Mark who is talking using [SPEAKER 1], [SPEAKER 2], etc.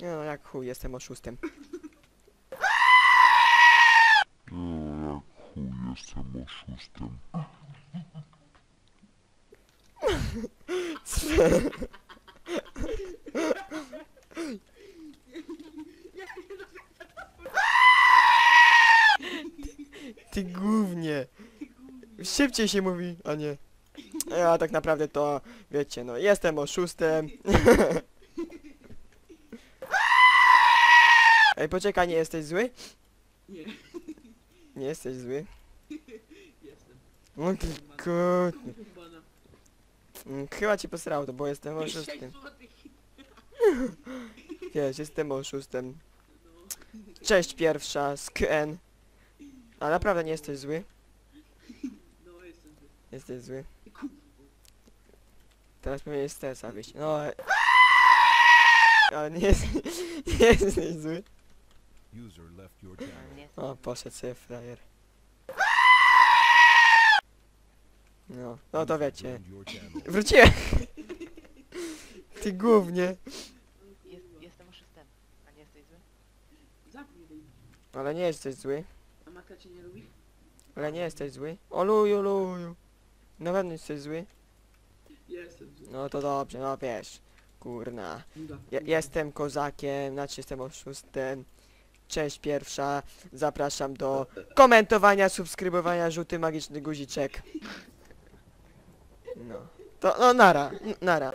[SPEAKER 1] Nie no, jak chuj, jestem oszustem.
[SPEAKER 2] No, jak chuj, jestem oszustem.
[SPEAKER 1] Ty głównie. Szybciej się mówi, a nie. Ja tak naprawdę to, wiecie, no, jestem oszustem. Poczekaj, nie jesteś zły?
[SPEAKER 3] Nie,
[SPEAKER 1] Nie jesteś zły?
[SPEAKER 3] jestem.
[SPEAKER 1] O ty kurde. Mm, Chyba ci posrało to, bo jestem
[SPEAKER 3] Sześć
[SPEAKER 1] oszustem.
[SPEAKER 3] złotych.
[SPEAKER 1] Wiesz, jestem oszustem.
[SPEAKER 3] No.
[SPEAKER 1] Cześć pierwsza, z KN. A naprawdę nie jesteś zły?
[SPEAKER 3] No, jestem.
[SPEAKER 1] Jesteś zły. Teraz pewnie z TSA wyjść. No. e- Ale nie, jest, nie jesteś zły.
[SPEAKER 4] User left your channel.
[SPEAKER 1] O, poszedł sobie frajer. No, no to wiecie.
[SPEAKER 4] Joined your channel.
[SPEAKER 1] Wróciłem! Ty głównie.
[SPEAKER 5] Jest, jestem oszustem. A nie jesteś zły?
[SPEAKER 3] Tej.
[SPEAKER 1] Ale nie jesteś zły.
[SPEAKER 3] A Maka cię nie lubi?
[SPEAKER 1] Ale nie jesteś zły. O luju, luju. Na pewno jesteś zły.
[SPEAKER 3] Jestem. zły.
[SPEAKER 1] No to dobrze, no wiesz. Kurna.
[SPEAKER 3] Nuda.
[SPEAKER 1] Ja, jestem kozakiem, znaczy jestem oszustem. Cześć pierwsza. Zapraszam do komentowania, subskrybowania, żółty magiczny guziczek. No. To, no nara, nara.